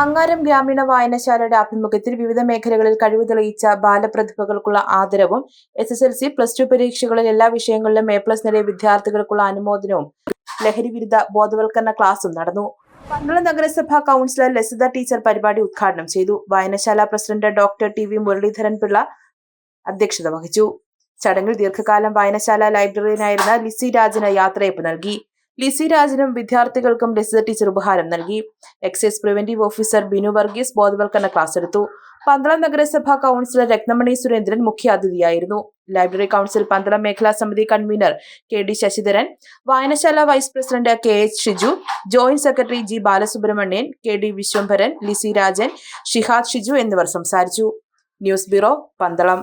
Angaram ഗ്രാമീണ വായനശാലയുടെ ആഭിമുഖ്യത്തിൽ വിവിധ മേഖലകളിൽ കഴിവ് തെളിയിച്ച ബാലപ്രതിഭകൾക്കുള്ള ആദരവും S S L C plus two പരീക്ഷകളിൽ എല്ലാ വിഷയങ്ങളിലും എ പ്ലസ് നേടിയ വിദ്യാർത്ഥികൾക്കുള്ള അനുമോദനവും ലഹരി വിരുദ്ധ ബോധവൽക്കരണ ക്ലാസും നടന്നു. പന്തളം നഗരസഭാ കൗൺസിലർ ലസിത ടീച്ചർ പരിപാടി ഉദ്ഘാടനം ചെയ്തു. വായനശാല president doctor T V Muraleedharan Pillai അധ്യക്ഷത വഹിച്ചു. ചടങ്ങിൽ ദീർഘകാലം വായനശാല ലൈബ്രറിയനായിരുന്ന ലിസി രാജന് യാത്രയപ്പ് നൽകി. ലിസി രാജനും വിദ്യാർത്ഥികൾക്കും ലിസിത ടീച്ചർ ഉപഹാരം നൽകി. Excise preventive officer Binu Varghese ബോധവൽക്കരണ ക്ലാസ് എടുത്തു. പന്തളം നഗരസഭാ കൗൺസിലർ രത്നമണി സുരേന്ദ്രൻ മുഖ്യാതിഥിയായിരുന്നു. ലൈബ്രറി കൗൺസിൽ പന്തളം മേഖലാ സമിതി കൺവീനർ കെ ഡി ശശിധരൻ വായനശാല vice president K H Shiju joint secretary G Balasubramanian K D Viswambharan Lizy Rajan Shihad Shiju എന്നിവർ സംസാരിച്ചു. News bureau Pandalam.